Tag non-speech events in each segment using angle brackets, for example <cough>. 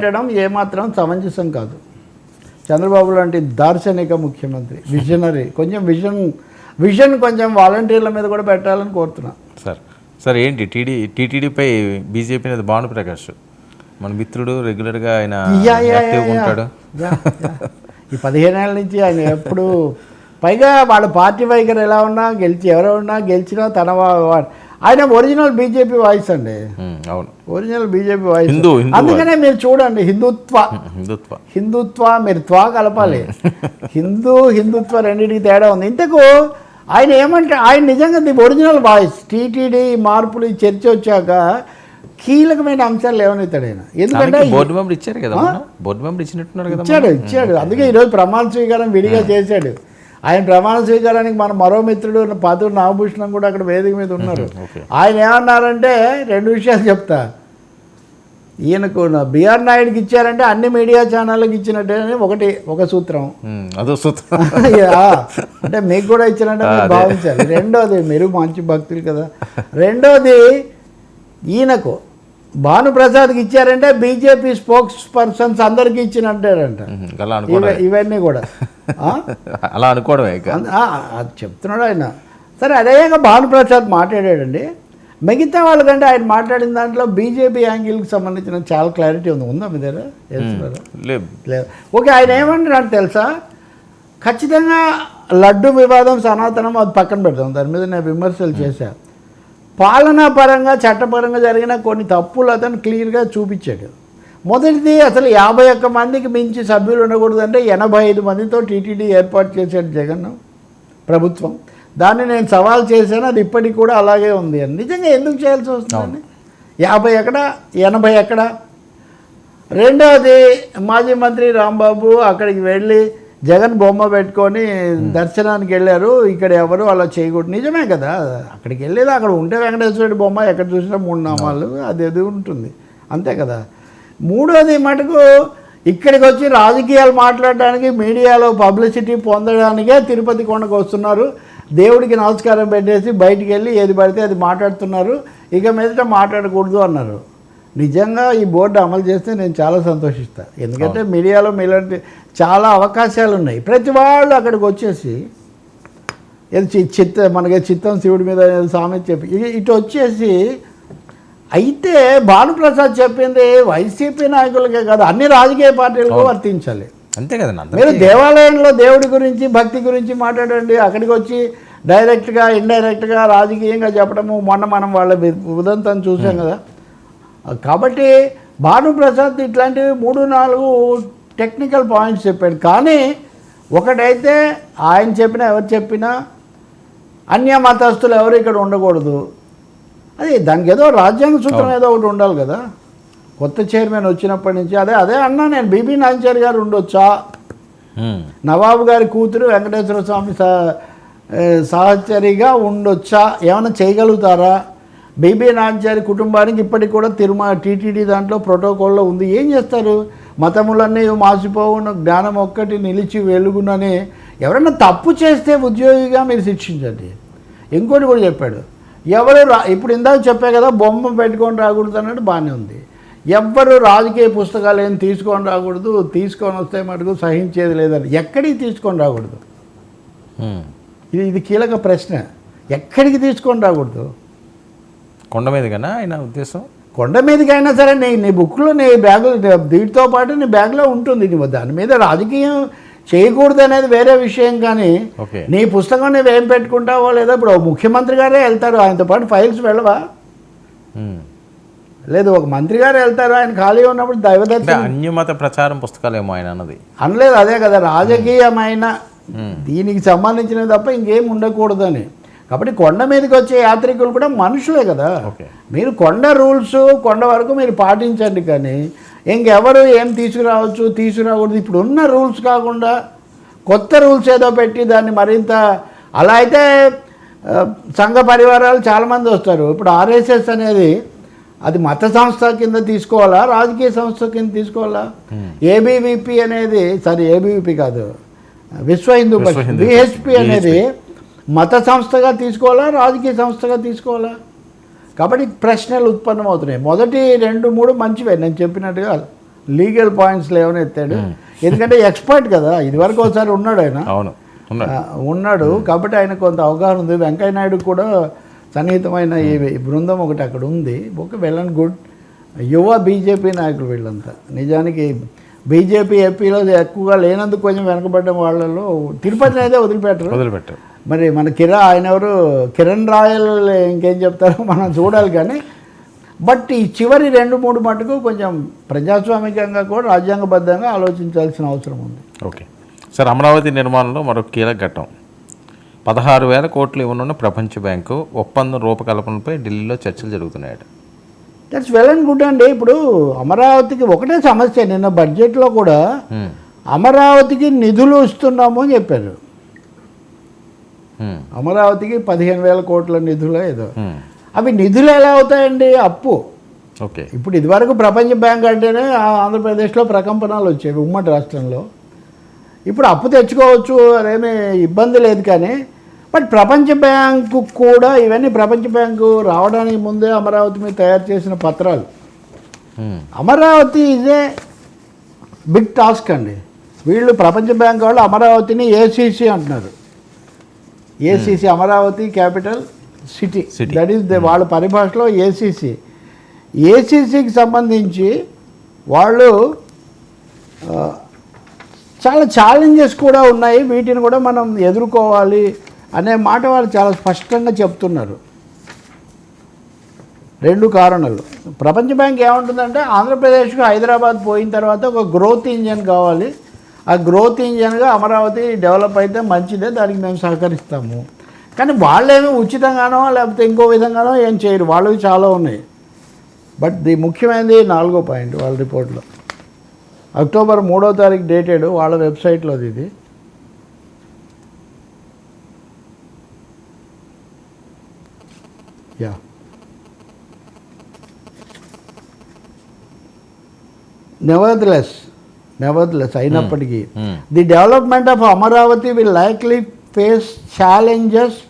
పెట్టడం ఏమాత్రం సమంజసం కాదు చంద్రబాబు లాంటి దార్శనిక ముఖ్యమంత్రి విజనరీ కొంచెం విజన్ విజన్ కొంచెం వాలంటీర్ల మీద కూడా పెట్టాలని కోరుతున్నా సార్ సార్ ఏంటి టీడీ టీటీడీపై బీజేపీ అనేది ప్రకాష్ మన మిత్రుడు రెగ్యులర్గా ఆయన ఉంటాడు ఈ పదిహేనేళ్ళ నుంచి ఆయన ఎప్పుడు పైగా వాళ్ళ పార్టీ వైఖరి ఎలా ఉన్నా గెలిచి ఎవరో ఉన్నా గెలిచినా తన ఆయన ఒరిజినల్ బీజేపీ వాయిస్ అండి అవును ఒరిజినల్ బీజేపీ వాయిస్ హిందూ అందుకనే మీరు చూడండి హిందుత్వ హిందుత్వ హిందుత్వ మీరు త్వా కలపాలి <laughs> హిందూ హిందుత్వ రెండింటికి తేడా ఉంది ఇంతకు ఆయన ఏమంటే ఆయన నిజంగా ది ఒరిజినల్ వాయిస్ టీటీడీ మార్పులు చర్చ వచ్చాక కీలకమైన అంశాలు లేవనైతాడు ఆయన ఎందుకంటే బోర్డు మెంబర్ ఇచ్చారు కదా బోర్డు మెంబర్ ఇచ్చినట్టున్నారు కదా ఇచ్చాడు ఇచ్చాడు అందుకే ఈరోజు ప్రమాణ స్వీకారం విడిగా చేశాడు ఆయన ప్రమాణ స్వీకారానికి మన మరో మిత్రుడు పాతుడు నాగభూషణం కూడా అక్కడ వేదిక మీద ఉన్నారు <laughs> ఆయన ఏమన్నారంటే రెండు విషయాలు చెప్తా ఈయనకు బిఆర్ నాయుడుకి ఇచ్చారంటే అన్ని మీడియా ఛానళ్ళకి ఇచ్చినట్టే ఒకటి ఒక సూత్రం అదో సూత్రం <laughs> అంటే మీకు కూడా ఇచ్చినట్టే భావించాలి రెండోది మీరు మంచి భక్తులు కదా రెండోది ఈయనకు భానుప్రసాద్కి ఇచ్చారంటే బీజేపీ స్పోక్స్ పర్సన్స్ అందరికి ఇచ్చినట్టారంట ఇవన్నీ కూడా <laughs> అలా అనుకోవడమే అది చెప్తున్నాడు ఆయన సరే అదేగా భానుప్రసాద్ మాట్లాడాడండి మిగతా వాళ్ళకంటే ఆయన మాట్లాడిన దాంట్లో బీజేపీ యాంగిల్కి సంబంధించిన చాలా క్లారిటీ ఉంది ఉందా మీ దగ్గర లేదు ఓకే ఆయన ఏమంటున్నాడు తెలుసా ఖచ్చితంగా లడ్డు వివాదం సనాతనం అది పక్కన పెడతాం దాని మీద నేను విమర్శలు చేశాను పాలనాపరంగా చట్టపరంగా జరిగిన కొన్ని తప్పులు అతను క్లియర్గా చూపించాడు మొదటిది అసలు యాభై ఒక్క మందికి మించి సభ్యులు ఉండకూడదంటే ఎనభై ఐదు మందితో టీటీడీ ఏర్పాటు చేశాడు జగన్ ప్రభుత్వం దాన్ని నేను సవాల్ చేశాను అది ఇప్పటికి కూడా అలాగే ఉంది అని నిజంగా ఎందుకు చేయాల్సి వస్తుందండి యాభై ఎక్కడ ఎనభై ఎక్కడ రెండవది మాజీ మంత్రి రాంబాబు అక్కడికి వెళ్ళి జగన్ బొమ్మ పెట్టుకొని దర్శనానికి వెళ్ళారు ఇక్కడ ఎవరు అలా చేయకూడదు నిజమే కదా అక్కడికి వెళ్ళేది అక్కడ ఉంటే వెంకటేశ్వరుడి బొమ్మ ఎక్కడ చూసినా మూడు నామాలు అది అది ఉంటుంది అంతే కదా మూడోది మటుకు ఇక్కడికి వచ్చి రాజకీయాలు మాట్లాడడానికి మీడియాలో పబ్లిసిటీ పొందడానికే తిరుపతి కొండకు వస్తున్నారు దేవుడికి నమస్కారం పెట్టేసి బయటికి వెళ్ళి ఏది పడితే అది మాట్లాడుతున్నారు ఇక మీదట మాట్లాడకూడదు అన్నారు నిజంగా ఈ బోర్డు అమలు చేస్తే నేను చాలా సంతోషిస్తాను ఎందుకంటే మీడియాలో మీలాంటి చాలా అవకాశాలు ఉన్నాయి ప్రతి వాళ్ళు అక్కడికి వచ్చేసి ఏదో చిత్త మనకి చిత్తం శివుడి మీద స్వామి చెప్పి ఇటు వచ్చేసి అయితే భానుప్రసాద్ చెప్పింది వైసీపీ నాయకులకే కాదు అన్ని రాజకీయ పార్టీలకు వర్తించాలి అంతే కదండి మీరు దేవాలయంలో దేవుడి గురించి భక్తి గురించి మాట్లాడండి అక్కడికి వచ్చి డైరెక్ట్గా ఇండైరెక్ట్గా రాజకీయంగా చెప్పడము మొన్న మనం వాళ్ళ ఉదంతం చూసాం కదా కాబట్టి భానుప్రసాద్ ఇట్లాంటివి మూడు నాలుగు టెక్నికల్ పాయింట్స్ చెప్పాడు కానీ ఒకటైతే ఆయన చెప్పినా ఎవరు చెప్పినా అన్య మతస్థులు ఎవరు ఇక్కడ ఉండకూడదు అది దానికి ఏదో రాజ్యాంగ సూత్రం ఏదో ఒకటి ఉండాలి కదా కొత్త చైర్మన్ వచ్చినప్పటి నుంచి అదే అదే అన్నా నేను బీబీ నాయన్చర్ గారు ఉండొచ్చా నవాబు గారి కూతురు వెంకటేశ్వర స్వామి సహచరిగా ఉండొచ్చా ఏమైనా చేయగలుగుతారా బేబీ నాంచారి కుటుంబానికి ఇప్పటికి కూడా తిరుమ టీటీడీ దాంట్లో ప్రోటోకాల్లో ఉంది ఏం చేస్తారు మతములన్నీ మాసిపోవున్న జ్ఞానం ఒక్కటి నిలిచి వెలుగునని ఎవరైనా తప్పు చేస్తే ఉద్యోగిగా మీరు శిక్షించండి ఇంకోటి కూడా చెప్పాడు ఎవరు రా ఇప్పుడు ఇందాక చెప్పే కదా బొమ్మ పెట్టుకొని రాకూడదు అన్నట్టు బాగానే ఉంది ఎవరు రాజకీయ పుస్తకాలు ఏం తీసుకొని రాకూడదు తీసుకొని వస్తే మటుకు సహించేది లేదని ఎక్కడికి తీసుకొని రాకూడదు ఇది ఇది కీలక ప్రశ్న ఎక్కడికి తీసుకొని రాకూడదు కొండ మీదగానా ఆయన ఉద్దేశం కొండ మీదకి అయినా సరే నీ నీ బుక్లో నీ బ్యాగ్ దీటితో పాటు నీ బ్యాగ్లో ఉంటుంది నువ్వు దాని మీద రాజకీయం చేయకూడదు అనేది వేరే విషయం కానీ నీ పుస్తకం నువ్వేం పెట్టుకుంటావో లేదా ఇప్పుడు ముఖ్యమంత్రి గారే వెళ్తారు ఆయనతో పాటు ఫైల్స్ వెళ్ళవా లేదు ఒక మంత్రి గారు వెళ్తారు ఆయన ఖాళీ ఉన్నప్పుడు దైవదర్శనం అన్యమత ప్రచారం పుస్తకాలు ఏమో ఆయన అన్నది అనలేదు అదే కదా రాజకీయమైన దీనికి సంబంధించినవి తప్ప ఇంకేం ఉండకూడదని కాబట్టి కొండ మీదకి వచ్చే యాత్రికులు కూడా మనుషులే కదా మీరు కొండ రూల్స్ కొండ వరకు మీరు పాటించండి కానీ ఇంకెవరు ఏం తీసుకురావచ్చు తీసుకురాకూడదు ఇప్పుడు ఉన్న రూల్స్ కాకుండా కొత్త రూల్స్ ఏదో పెట్టి దాన్ని మరింత అలా అయితే సంఘ పరివారాలు చాలామంది వస్తారు ఇప్పుడు ఆర్ఎస్ఎస్ అనేది అది మత సంస్థ కింద తీసుకోవాలా రాజకీయ సంస్థ కింద తీసుకోవాలా hmm. ఏబీవీపీ అనేది సారీ ఏబీవీపీ కాదు విశ్వ హిందూ బిహెచ్పి అనేది మత సంస్థగా తీసుకోవాలా రాజకీయ సంస్థగా తీసుకోవాలా కాబట్టి ప్రశ్నలు ఉత్పన్నమవుతున్నాయి మొదటి రెండు మూడు మంచివే నేను చెప్పినట్టుగా లీగల్ పాయింట్స్ ఎత్తాడు ఎందుకంటే ఎక్స్పర్ట్ కదా ఇదివరకు ఒకసారి ఉన్నాడు ఆయన అవును ఉన్నాడు కాబట్టి ఆయన కొంత అవగాహన ఉంది వెంకయ్య నాయుడు కూడా సన్నిహితమైన ఈ బృందం ఒకటి అక్కడ ఉంది ఒక వెల్ అండ్ గుడ్ యువ బీజేపీ నాయకులు వీళ్ళంతా నిజానికి బీజేపీ ఎంపీలో ఎక్కువగా లేనందుకు కొంచెం వెనకబడ్డ వాళ్ళలో తిరుపతిని అయితే వదిలిపెట్టరు వదిలిపెట్టారు మరి మన కిర ఆయన ఎవరు కిరణ్ రాయల్ ఇంకేం చెప్తారో మనం చూడాలి కానీ బట్ ఈ చివరి రెండు మూడు మటుకు కొంచెం ప్రజాస్వామికంగా కూడా రాజ్యాంగబద్ధంగా ఆలోచించాల్సిన అవసరం ఉంది ఓకే సార్ అమరావతి నిర్మాణంలో మరో కీలక ఘట్టం పదహారు వేల కోట్లు ఇవ్వనున్న ప్రపంచ బ్యాంకు ఒప్పందం రూపకల్పనపై ఢిల్లీలో చర్చలు జరుగుతున్నాయట దట్స్ వెల్ అండ్ గుడ్ అండి ఇప్పుడు అమరావతికి ఒకటే సమస్య నిన్న బడ్జెట్లో కూడా అమరావతికి నిధులు ఇస్తున్నాము అని చెప్పారు అమరావతికి పదిహేను వేల కోట్ల నిధులు ఏదో hmm. అవి నిధులు ఎలా అవుతాయండి అప్పు ఓకే ఇప్పుడు ఇదివరకు ప్రపంచ బ్యాంక్ అంటేనే ఆంధ్రప్రదేశ్లో ప్రకంపనలు వచ్చేవి ఉమ్మడి రాష్ట్రంలో ఇప్పుడు అప్పు తెచ్చుకోవచ్చు అదేమీ ఇబ్బంది లేదు కానీ బట్ ప్రపంచ బ్యాంకు కూడా ఇవన్నీ ప్రపంచ బ్యాంకు రావడానికి ముందే అమరావతి మీద తయారు చేసిన పత్రాలు hmm. అమరావతి ఇదే బిగ్ టాస్క్ అండి వీళ్ళు ప్రపంచ బ్యాంక్ వాళ్ళు అమరావతిని ఏసీసీ అంటున్నారు ACC Amaravati capital city that is వాళ్ళ పరిభాషలో ఏసీసీ ఏసీసీకి సంబంధించి వాళ్ళు చాలా ఛాలెంజెస్ కూడా ఉన్నాయి వీటిని కూడా మనం ఎదుర్కోవాలి అనే మాట వాళ్ళు చాలా స్పష్టంగా చెప్తున్నారు రెండు కారణాలు ప్రపంచ బ్యాంక్ ఏముంటుందంటే ఆంధ్రప్రదేశ్కు హైదరాబాద్ పోయిన తర్వాత ఒక గ్రోత్ ఇంజన్ కావాలి ఆ గ్రోత్ ఇంజన్గా అమరావతి డెవలప్ అయితే మంచిదే దానికి మేము సహకరిస్తాము కానీ వాళ్ళేమి ఉచితంగానో లేకపోతే ఇంకో విధంగానో ఏం చేయరు వాళ్ళవి చాలా ఉన్నాయి బట్ ది ముఖ్యమైనది నాలుగో పాయింట్ వాళ్ళ రిపోర్ట్లో అక్టోబర్ మూడో తారీఖు డేటెడ్ వాళ్ళ వెబ్సైట్లోది ఇది యా లెస్ Nevertheless, hmm. Hmm. Hmm. the development of Amaravati will likely face challenges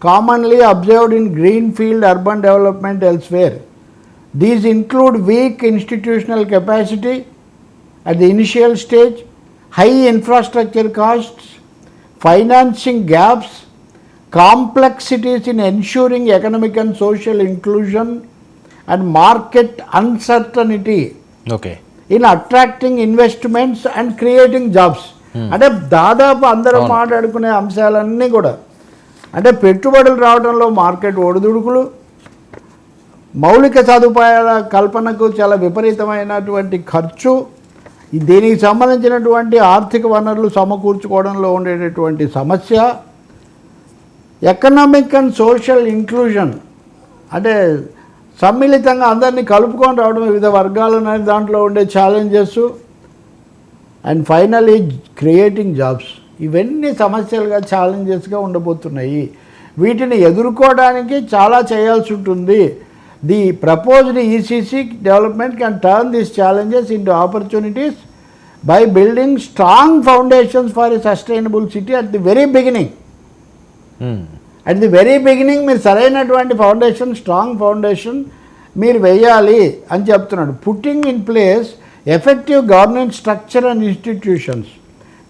commonly observed in greenfield urban development elsewhere. These include weak institutional capacity at the initial stage, high infrastructure costs, financing gaps, complexities in ensuring economic and social inclusion, and market uncertainty. Okay. In attracting investments and creating jobs అంటే దాదాపు అందరూ మాట్లాడుకునే అంశాలన్నీ కూడా అంటే పెట్టుబడులు రావడంలో market ఒడిదుడుకులు మౌలిక సదుపాయాల కల్పనకు చాలా విపరీతమైనటువంటి ఖర్చు దీనికి సంబంధించినటువంటి ఆర్థిక వనరులు సమకూర్చుకోవడంలో ఉండేటటువంటి సమస్య ఎకనామిక్ అండ్ సోషల్ ఇంక్లూజన్ అంటే సమ్మిళితంగా అందరినీ కలుపుకొని రావడం వివిధ అనేది దాంట్లో ఉండే ఛాలెంజెస్ అండ్ ఫైనల్ ఈ క్రియేటింగ్ జాబ్స్ ఇవన్నీ సమస్యలుగా ఛాలెంజెస్గా ఉండబోతున్నాయి వీటిని ఎదుర్కోవడానికి చాలా చేయాల్సి ఉంటుంది the proposed ECC development can turn these challenges in opportunities by building strong foundations for a sustainable city at the very beginning at the very beginning మీరు సరైనటువంటి ఫౌండేషన్ స్ట్రాంగ్ ఫౌండేషన్ మీరు వేయాలి అని చెప్తున్నాడు putting in place effective governance structure and institutions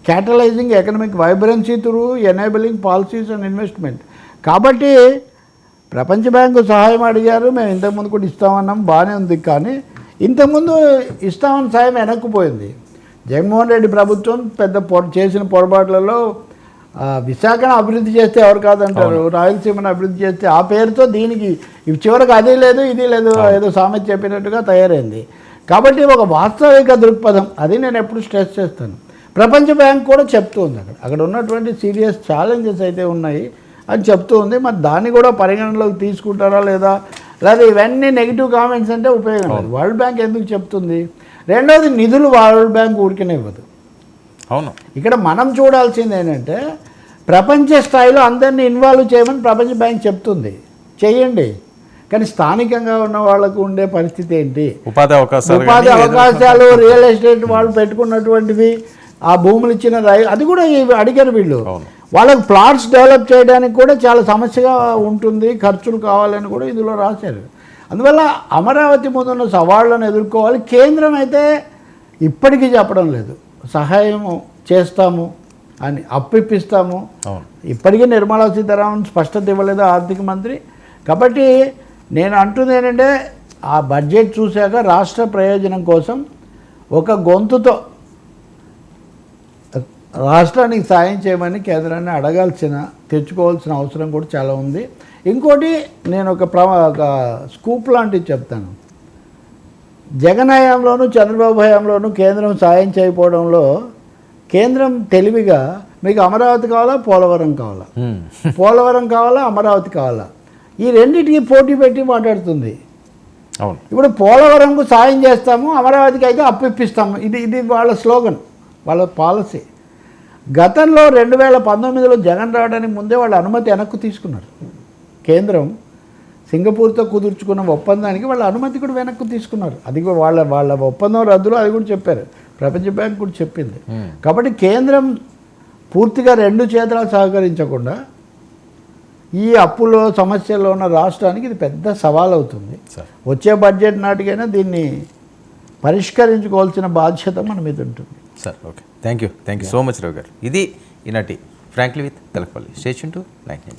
catalysing economic vibrancy through enabling policies and investment కాబట్టి ప్రపంచ bank సహాయం అడిగారు మేము ఇంతకుముందు కూడా ఇస్తామన్నాం బాగానే ఉంది కానీ ఇంతకుముందు ఇస్తామని సాయం వెనక్కిపోయింది జగన్మోహన్ రెడ్డి ప్రభుత్వం పెద్ద పొ చేసిన పొరపాట్లలో విశాఖను అభివృద్ధి చేస్తే ఎవరు కాదంటారు రాయలసీమను అభివృద్ధి చేస్తే ఆ పేరుతో దీనికి చివరికి అది లేదు ఇది లేదు ఏదో సామెత చెప్పినట్టుగా తయారైంది కాబట్టి ఒక వాస్తవిక దృక్పథం అది నేను ఎప్పుడు స్ట్రెస్ చేస్తాను ప్రపంచ బ్యాంక్ కూడా చెప్తూ ఉంది అక్కడ అక్కడ ఉన్నటువంటి సీరియస్ ఛాలెంజెస్ అయితే ఉన్నాయి అని చెప్తూ ఉంది మరి దాన్ని కూడా పరిగణనలోకి తీసుకుంటారా లేదా లేదా ఇవన్నీ నెగిటివ్ కామెంట్స్ అంటే ఉపయోగం లేదు వరల్డ్ బ్యాంక్ ఎందుకు చెప్తుంది రెండవది నిధులు వరల్డ్ బ్యాంక్ ఊరికనే ఇవ్వదు అవును ఇక్కడ మనం చూడాల్సింది ఏంటంటే ప్రపంచ స్థాయిలో అందరినీ ఇన్వాల్వ్ చేయమని ప్రపంచ బ్యాంక్ చెప్తుంది చేయండి కానీ స్థానికంగా ఉన్న వాళ్ళకు ఉండే పరిస్థితి ఏంటి ఉపాధి అవకాశాలు ఉపాధి అవకాశాలు రియల్ ఎస్టేట్ వాళ్ళు పెట్టుకున్నటువంటివి ఆ భూములు ఇచ్చిన అది కూడా అడిగారు వీళ్ళు వాళ్ళకి ప్లాట్స్ డెవలప్ చేయడానికి కూడా చాలా సమస్యగా ఉంటుంది ఖర్చులు కావాలని కూడా ఇందులో రాశారు అందువల్ల అమరావతి ముందున్న సవాళ్ళను ఎదుర్కోవాలి కేంద్రం అయితే ఇప్పటికీ చెప్పడం లేదు సహాయము చేస్తాము అని అప్పిప్పిస్తాము ఇప్పటికీ నిర్మలా సీతారామన్ స్పష్టత ఇవ్వలేదు ఆర్థిక మంత్రి కాబట్టి నేను అంటుంది ఏంటంటే ఆ బడ్జెట్ చూశాక రాష్ట్ర ప్రయోజనం కోసం ఒక గొంతుతో రాష్ట్రానికి సాయం చేయమని కేంద్రాన్ని అడగాల్సిన తెచ్చుకోవాల్సిన అవసరం కూడా చాలా ఉంది ఇంకోటి నేను ఒక ప్ర ఒక స్కూప్ లాంటిది చెప్తాను జగన్ హయాంలోనూ చంద్రబాబు హయాంలోనూ కేంద్రం సాయం చేయకపోవడంలో కేంద్రం తెలివిగా మీకు అమరావతి కావాలా పోలవరం కావాలా <laughs> పోలవరం కావాలా అమరావతి కావాలా ఈ రెండింటికి పోటీ పెట్టి మాట్లాడుతుంది అవును ఇప్పుడు పోలవరంకు సాయం చేస్తాము అమరావతికి అయితే అప్పు ఇప్పిస్తాము ఇది ఇది వాళ్ళ స్లోగన్ వాళ్ళ పాలసీ గతంలో రెండు వేల పంతొమ్మిదిలో జగన్ రావడానికి ముందే వాళ్ళు అనుమతి వెనక్కు తీసుకున్నారు కేంద్రం సింగపూర్తో కుదుర్చుకున్న ఒప్పందానికి వాళ్ళ అనుమతి కూడా వెనక్కి తీసుకున్నారు అది వాళ్ళ వాళ్ళ ఒప్పందం రద్దులో అది కూడా చెప్పారు ప్రపంచ బ్యాంక్ కూడా చెప్పింది కాబట్టి కేంద్రం పూర్తిగా రెండు చేతులు సహకరించకుండా ఈ అప్పులో సమస్యల్లో ఉన్న రాష్ట్రానికి ఇది పెద్ద సవాల్ అవుతుంది వచ్చే బడ్జెట్ నాటికైనా దీన్ని పరిష్కరించుకోవాల్సిన బాధ్యత మన మీద ఉంటుంది sir okay thank you thank you so much Rao garu ఇది ఈనాటి frankly with Telapalli station two nine